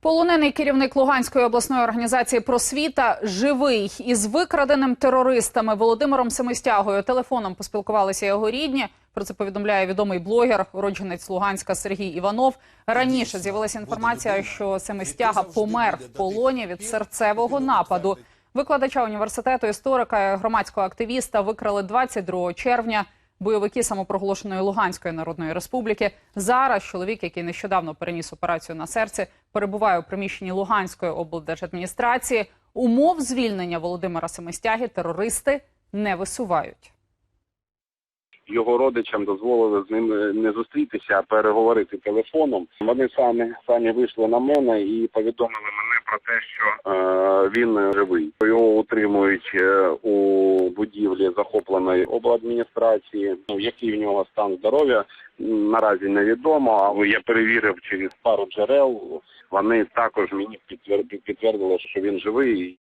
Полонений керівник Луганської обласної організації Просвіта живий із викраденим терористами Володимиром Семистягою. Телефоном поспілкувалися його рідні. Про це повідомляє відомий блогер, уродженець Луганська Сергій Іванов. Раніше з'явилася інформація, що Семистяга помер в полоні від серцевого нападу. Викладача університету, історика, громадського активіста викрали 22 червня. Бойовики самопроголошеної Луганської Народної Республіки. Зараз чоловік, який нещодавно переніс операцію на серці, перебуває у приміщенні Луганської облдержадміністрації. Умов звільнення Володимира Семистяги терористи не висувають. його родичам дозволили з ним не зустрітися, а переговорити телефоном. Вони самі самі вийшли на мене і повідомили мене про те, що е, він живий. Його утримують е, у будівлі захопленої обладміністрації. Ну, який в нього стан здоров'я наразі невідомо. Але я перевірив через пару джерел. Вони також мені підтвер- підтвердили, що він живий.